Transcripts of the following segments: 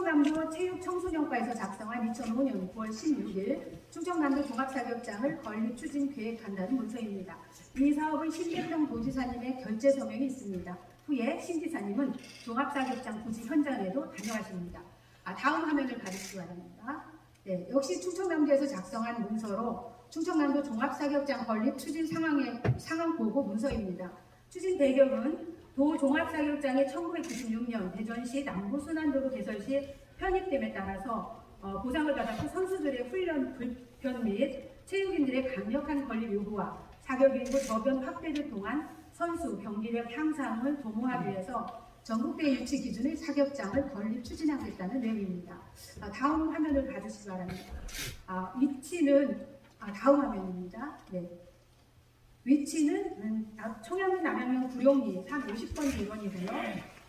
충청남도 체육청소년과에서 작성한 2005년 9월 16일 충청남도 종합사격장을 건립 추진 계획한다는 문서입니다. 이 사업은 신대평 도지사님의 결재 서명이 있습니다. 후에 신 지사님은 종합사격장 부지 현장에도 다녀가십니다. 아, 다음 화면을 가리시기 바랍니다. 네, 역시 충청남도에서 작성한 문서로 충청남도 종합사격장 건립 추진 상황의 상황 보고 문서입니다. 추진 배경은 도 종합사격장이 1996년 대전시 남부순환도로 개설 시 편입됨에 따라서 어, 보상을 받았고 선수들의 훈련 불편 및 체육인들의 강력한 건립 요구와 사격인구 저변 확대를 통한 선수 경기력 향상을 도모하기 위해서 전국대 유치 기준의 사격장을 건립 추진하겠다는 내용입니다. 아, 다음 화면을 봐주시기 바랍니다. 아, 위치는 아, 다음 화면입니다. 네. 위치는 음, 아, 청양리 남양면 구룡리 350번 일원이고요.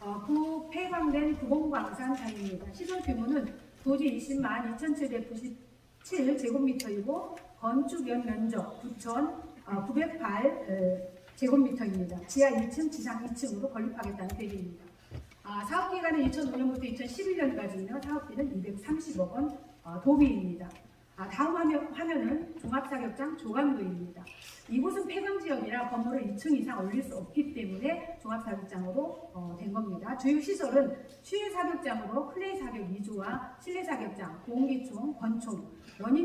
어, 구 폐광된 구봉광산 산입니다. 시설 규모는 도지 20만 2,797 제곱미터이고 건축 연 면적 9,908 제곱미터입니다. 지하 1층, 지상 2층으로 건립하겠다는 계획입니다. 아, 사업 기간은 2005년부터 2011년까지며 사업비는 230억 원 어, 도비입니다. 아, 다음 화면, 화면 은 종합사격장 조감도입니다. 이곳은 폐광 지역이라 건물을 2층 이상 올릴 수 없기 때문에 종합사격장으로 어, 된 겁니다. 주요 시설은 실내 사격장으로 클레이 사격 2조와 실내 사격장, 공기총, 권총,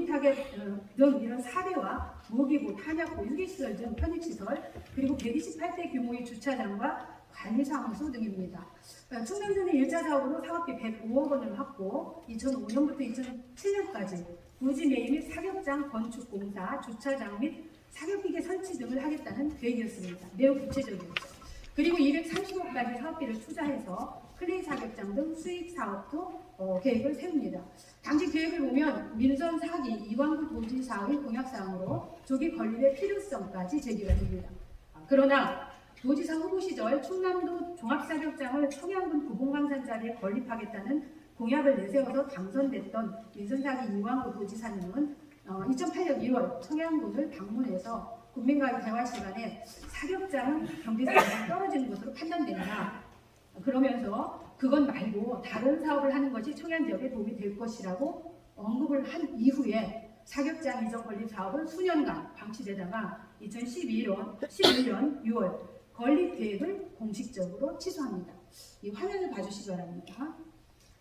타격 어, 등 이런 사대와 무기고, 탄약고, 유기시설 등 편입시설, 그리고 128대 규모의 주차장과 관리사무소 등입니다. 어, 충남도는 1차 사업으로 사업비 105억 원을 확보, 2005년부터 2007년까지 부지 매입 및 사격장 건축 공사, 주차장 및 사격기계 설치 등을 하겠다는 계획이었습니다. 매우 구체적이었죠. 그리고 230억까지 사업비를 투자해서 클레이 사격장 등 수익 사업도 어, 계획을 세웁니다. 당시 계획을 보면 민선 사기 이광구 도지사의 공약사항으로 조기 건립의 필요성까지 제기가 됩니다. 아, 그러나 도지사 후보 시절 충남도 종합사격장을 청양군 구봉강산 자리에 건립하겠다는 공약을 내세워서 당선됐던 민선사기 이광구 도지사님은 어, 2008년 2월 청양군을 방문해서 국민과의 대화 시간에 사격장은 경제성이 떨어지는 것으로 판단된다. 그러면서 그건 말고 다른 사업을 하는 것이 청양 지역에 도움이 될 것이라고 언급을 한 이후에 사격장 이전 건립 사업은 수년간 방치되다가 2011년 11년 6월 건립 계획을 공식적으로 취소합니다. 이 화면을 봐주시기 바랍니다.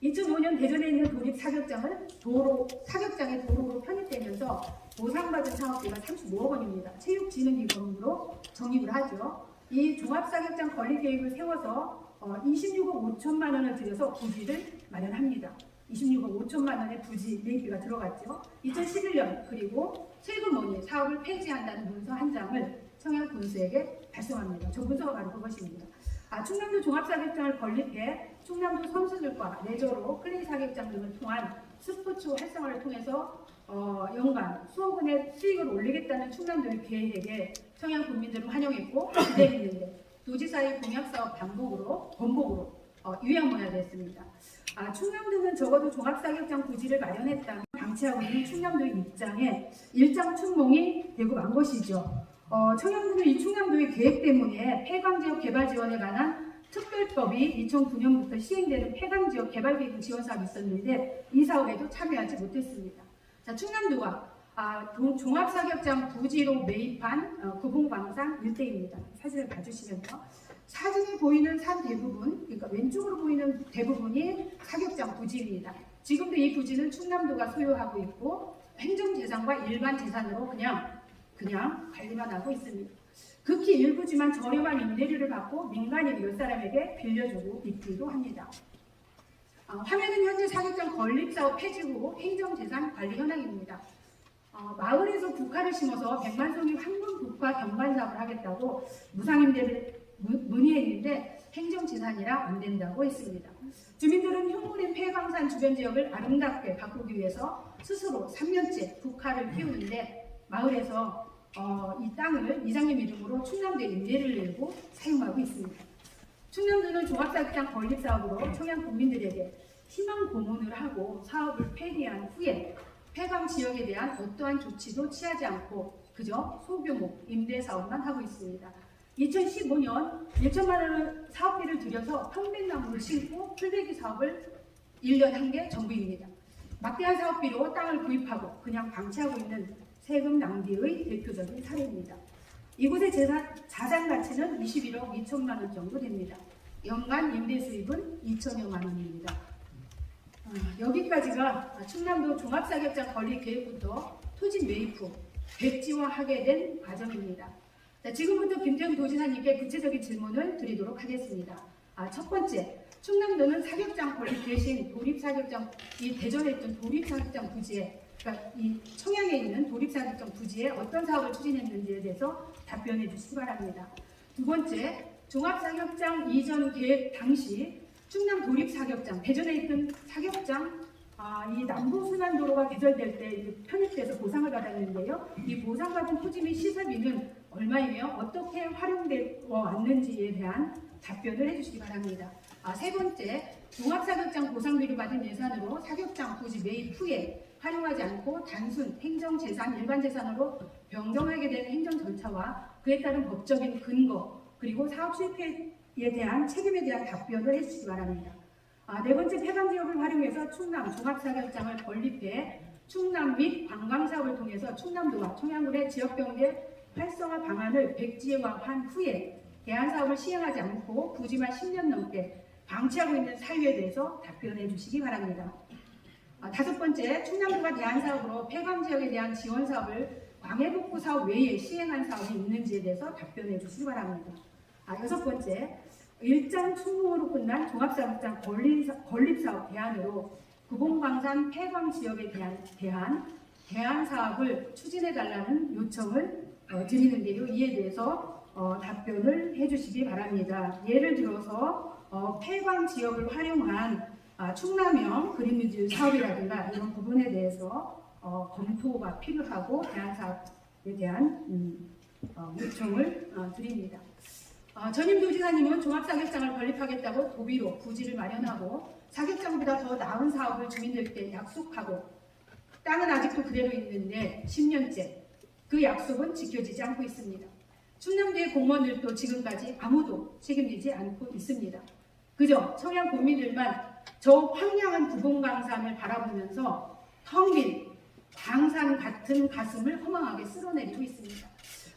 2005년 대전에 있는 도립 사격장은 도로 사격장의 도로로 편입되면서 보상받은 사업비가 35억 원입니다. 체육진흥기금으로 적립을 하죠. 이 종합사격장 건립 계획을 세워서 어, 26억 5천만 원을 들여서 부지를 마련합니다. 26억 5천만 원의 부지 매입비가 들어갔죠. 2011년 그리고 세금원이 사업을 폐지한다는 문서 한 장을 청양 군수에게 발송합니다. 저 문서가 바로 그것입니다. 아, 충남도 종합사격장을 건립해 충남도 선수들과 레저로 클레이 사격장 등을 통한 스포츠 활성화를 통해서 어, 연간 수억 원의 수익을 올리겠다는 충남도의 계획에 청양 국민들은 환영했고 기대했는데 도지사의 공약사업 반복으로 번복으로 어, 유양문화됐습니다. 아, 충남도는 적어도 종합사격장 부지를 마련했다는 방치하고 있는 충남도의 입장에 일장 춘몽이 되고 만 것이죠. 어, 청양군은 이 충남도의 계획 때문에 폐광지역 개발 지원에 관한 특별법이 2009년부터 시행되는 폐광지역 개발 계획 지원 사업이 있었는데 이 사업에도 참여하지 못했습니다. 자, 충남도가 아, 도- 종합사격장 부지로 매입한 어, 구봉광산 일대입니다. 사진을 봐주시면요. 사진에 보이는 산 대부분, 그러니까 왼쪽으로 보이는 대부분이 사격장 부지입니다. 지금도 이 부지는 충남도가 소유하고 있고 행정재산과 일반 재산으로 그냥 그냥 관리만 하고 있습니다. 극히 일부지만 저렴한 임대료를 받고 민간인 몇 사람에게 빌려주고 있기도 합니다. 어, 화면은 현재 사격장 건립사업 폐지 후 행정재산 관리 현황입니다. 어, 마을에서 국화를 심어서 100만 송이 황금 국화 경관 사업을 하겠다고 무상임대를 문- 문의했는데 행정재산이라 안 된다고 했습니다. 주민들은 흉물인 폐광산 주변 지역을 아름답게 바꾸기 위해서 스스로 3년째 국화를 키우는데 마을에서 어, 이 땅을 이장님 이름으로 충남도에 임대를 내고 사용하고 있습니다. 충남도는 종합사격장 건립 사업으로 청양 국민들에게 희망 고문을 하고 사업을 폐기한 후에 폐광 지역에 대한 어떠한 조치도 취하지 않고 그저 소규모 임대 사업만 하고 있습니다. 2015년 1천만 원을 사업비를 들여서 편백나무를 심고 풀베기 사업을 1년 한 게 전부입니다. 막대한 사업비로 땅을 구입하고 그냥 방치하고 있는 세금 낭비의 대표적인 사례입니다. 이곳의 재산, 자산 가치는 21억 2천만 원 정도 됩니다. 연간 임대 수입은 2천여만 원입니다. 아, 여기까지가 충남도 종합사격장 건립 계획부터 토지 매입 후 백지화하게 된 과정입니다. 자, 지금부터 김재훈 도지사님께 구체적인 질문을 드리도록 하겠습니다. 아, 첫 번째, 충남도는 사격장 건립 대신 도립사격장, 이 대전에 있던 도립사격장 부지에, 그러니까 이 청양에 있는 도립사격장 부지에 어떤 사업을 추진했는지에 대해서 답변해 주시기 바랍니다. 두 번째, 종합사격장 이전 계획 당시 충남 도립사격장, 대전에 있던 사격장, 아, 이 남부순환도로가 개설될 때 편입돼서 보상을 받았는데요. 이 보상받은 토지 및 시설비는 얼마이며 어떻게 활용되어 왔는지에 대한 답변을 해주시기 바랍니다. 아, 세 번째, 종합사격장 보상비를 받은 예산으로 사격장 토지 매입 후에 활용하지 않고 단순 행정재산, 일반재산으로 변경하게 된 행정 절차와 그에 따른 법적인 근거, 그리고 사업 실패에 대한 책임에 대한 답변을 해주시기 바랍니다. 아, 네 번째 폐광 지역을 활용해서 충남 종합사격장을 건립해 충남 및 관광 사업을 통해서 충남도와 청양군의 지역 경제 활성화 방안을 백지화한 후에 대안 사업을 시행하지 않고 부지만 10년 넘게 방치하고 있는 사유에 대해서 답변해 주시기 바랍니다. 아, 다섯 번째, 충남도가 대안 사업으로 폐광 지역에 대한 지원 사업을 광해 복구 사업 외에 시행한 사업이 있는지에 대해서 답변해 주시기 바랍니다. 아, 여섯 번째, 일장 충무로 끝난 종합사업장 건립, 건립사업 대안으로 구봉광산 폐광 지역에 대한 대한 대안 사업을 추진해 달라는 요청을 어, 드리는데요. 이에 대해서 어, 답변을 해주시기 바랍니다. 예를 들어서 어, 폐광 지역을 활용한 아, 충남형 그린뮤즈 사업이라든가 이런 부분에 대해서 어, 검토가 필요하고 대안 사업에 대한 음, 어, 요청을 어, 드립니다. 어, 전임 도지사님은 종합사격장을 건립하겠다고 도비로 부지를 마련하고 사격장보다 더 나은 사업을 주민들께 약속하고 땅은 아직도 그대로 있는데 10년째 그 약속은 지켜지지 않고 있습니다. 충남도의 공무원들도 지금까지 아무도 책임지지 않고 있습니다. 그저 청양 국민들만 저 황량한 부봉강산을 바라보면서 텅빈 광산 같은 가슴을 허망하게 쓸어내리고 있습니다.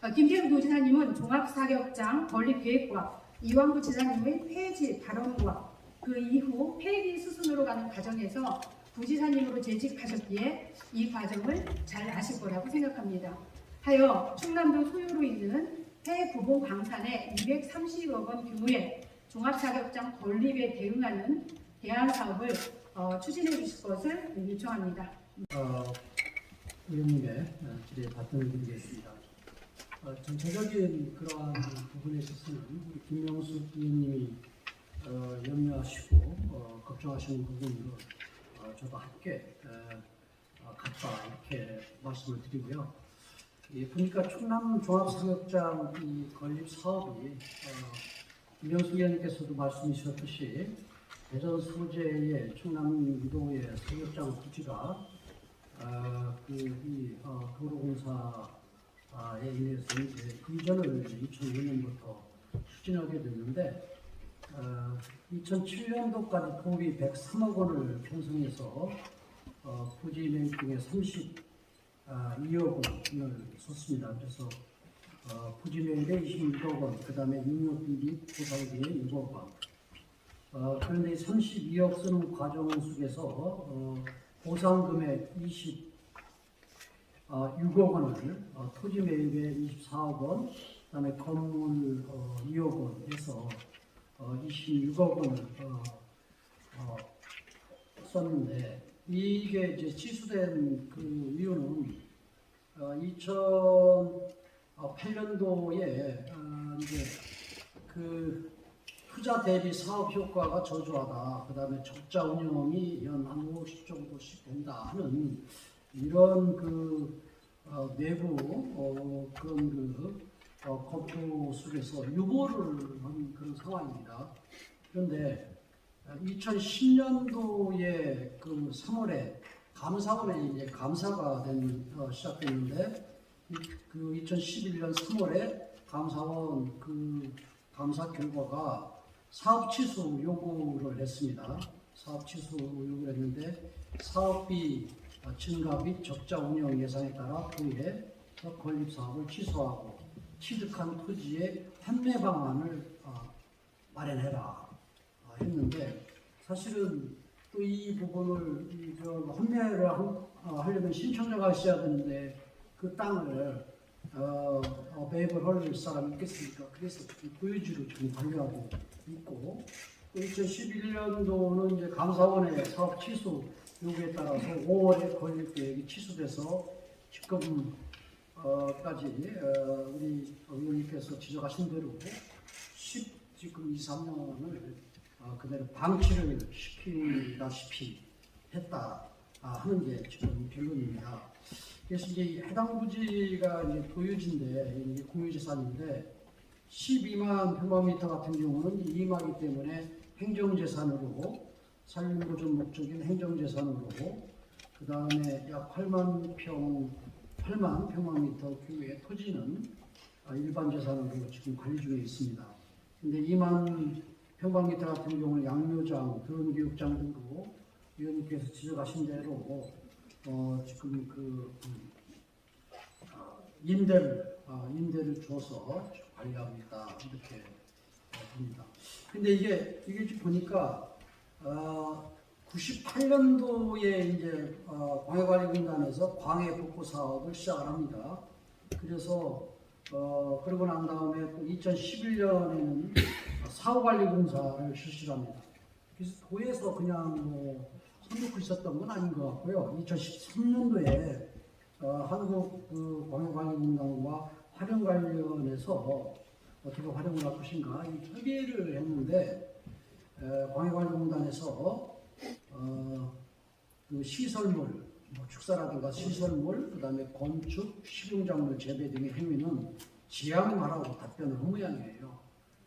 어, 김태우 도지사님은 종합사격장 건립 계획과 이왕구 지사님의 폐지 발언과 그 이후 폐기 수순으로 가는 과정에서 부지사님으로 재직하셨기에 이 과정을 잘 아실 거라고 생각합니다. 하여 충남도 소유로 있는 폐부봉 광산의 230억 원 규모의 종합사격장 건립에 대응하는 대안 사업을 어, 추진해 주실 것을 요청합니다. 어, 의원님의 어, 질의에 답변을 드리겠습니다. 어, 전체적인 그러한 부분에 있어서는 김명수 의원님이 어, 염려하시고 어, 걱정하시는 부분으로 어, 저도 함께 어, 어, 같다 이렇게 말씀을 드리고요. 예, 보니까 충남 종합사격장 이 건립 사업이 어, 김명수 의원님께서도 말씀해 주셨듯이 대전 소재의 충남 유도의 사격장 부지가 아, 그이 어, 도로공사에 의해서 이제 이전을 2005년부터 추진하게 됐는데 어, 2007년도까지 도비 103억 원을 편성해서 어, 부지 중에 32억 원을 썼습니다. 그래서 어, 부지 매입에 26억 원, 그 다음에 인력비리 보상비에 6억 원. 어, 그런데 32억 쓰는 과정 속에서 어, 보상금액 20, 어, 6억 원을 어, 토지 매입에 24억 원, 그다음에 건물 어, 2억 원 해서 어, 26억 원을 어, 어, 썼는데 이게 이제 취소된 그 이유는 어, 2008년도에 어, 이제 그 투자 대비 사업 효과가 저조하다. 그 다음에 적자 운영이 연한 50 정도씩 된다 하는 이런 그 어, 내부 어, 그런 그 어, 검토 속에서 유보를 한 그런 상황입니다. 그런데 2010년도에 그 3월에 감사원에 이제 감사가 된, 어, 시작됐는데 이- 그 2011년 3월에 감사원 그 감사 결과가 사업 취소 요구를 했습니다. 사업 취소 요구를 했는데 사업비 어, 증가 및 적자 운영 예상에 따라 도에 건립 사업을 취소하고 취득한 토지의 환매 방안을 어, 마련해라 어, 했는데 사실은 또 이 부분을 이, 한- 어, 하려면 신청자가 있어야 되는데 그 땅을 어, 어, 매입을 할 사람이 있겠습니까? 그래서 지금 구유지로 지금 관리하고 있고 또 2011년도는 이제 감사원의 사업 취소 요구에 따라서 5월에 건립 계획이 취소돼서 지금 어까지 어, 우리 의원님께서 지적하신 대로 10 지금 2, 3년을 어, 그대로 방치를 시키다시피 했다 아, 하는 게 지금 결론입니다. 그래서 이제 해당 부지가 이제 도유지인데 이게 공유재산인데 12만 평방미터 같은 경우는 이임하기 때문에 행정재산으로 산림보존 목적인 행정재산으로 그 다음에 약 8만 평 8만 평방미터 규의 토지는 아, 일반 재산으로 지금 관리 중에 있습니다. 근데 2만 평방미터 같은 경우는 양묘장, 드론교육장 등으로 위원님께서 지적하신 대로 어, 지금 그 음, 어, 임대를 어, 임대를 줘서 관리하고 있다 이렇게 어, 봅니다. 근데 이게 이게 보니까 어, 98년도에 이제 어, 광해관리공단에서 광해 복구 사업을 시작을 합니다. 그래서 어, 그러고 난 다음에 또 2011년에는 사후관리공사를 실시를 합니다. 그래서 도에서 그냥 뭐 손놓고 있었던 건 아닌 것 같고요. 2013년도에 어, 한국 그 광해관리공단과 활용 관련해서 어떻게 활용을 할 것인가 이 협의를 했는데 에, 광해관리공단에서 어, 그 시설물, 뭐 축사라든가 시설물, 그다음에 건축, 식용작물 재배 등의 행위는 지양하라고 답변을 한 모양이에요.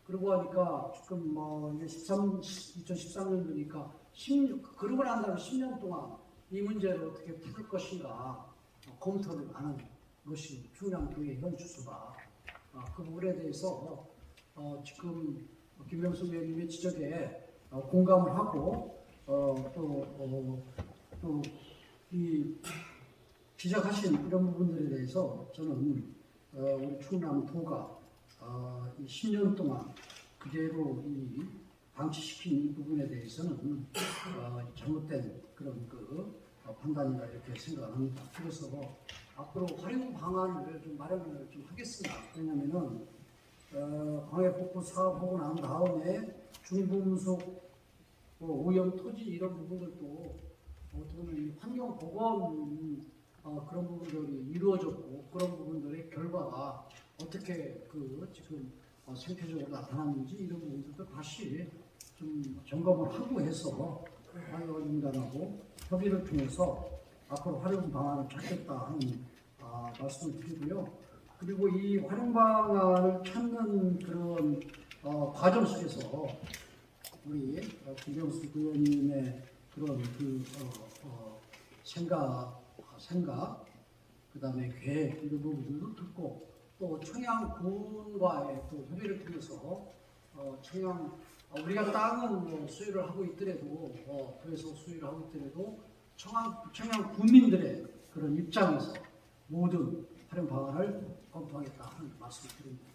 그러고 하니까 지금 뭐 이게 13, 2013년 도니까 16, 그러고 난 다음에 10년 동안 이 문제를 어떻게 풀 것인가 어, 검토를 안 하는 것이 충남교의 현 주소다. 어, 그 부분에 대해서 어, 지금 김명수 의원님의 지적에 어, 공감을 하고 어, 또, 이 지적하신 이런 부분들에 대해서 저는 어, 우리 충남 도가 어, 이 10년 동안 그대로 이 방치시킨 이 부분에 대해서는 어, 잘못된 그런 그 어, 판단이다 이렇게 생각합니다. 그래서 앞으로 활용 방안을 좀 마련을 좀 하겠습니다. 왜냐하면은 어, 광해 복구 사업하고 난 다음에 중금속 뭐 오염 토지 이런 부분들도 어떻게 보면 이 환경 보건 어, 그런 부분들이 이루어졌고 그런 부분들의 결과가 어떻게 그 지금 어, 생태적으로 나타났는지 이런 부분들도 다시 좀 점검을 하고 해서 환경인단하고 협의를 통해서 앞으로 활용 방안을 찾겠다 하는 아, 말씀을 드리고요. 그리고 이 활용 방안을 찾는 그런 어, 과정 속에서 우리 어, 김경수 의원님의 그런 그 어, 어, 생각, 생각, 그 다음에 계획 이런 부분들도 듣고 또 청양군과의 또 협의를 통해서 어, 청양 어, 우리가 땅은 뭐 수유를 하고 있더라도 어, 그래서 수유를 하고 있더라도 청양 청양 군민들의 그런 입장에서 모든 활용 방안을 검토하겠다 하는 말씀을 드립니다.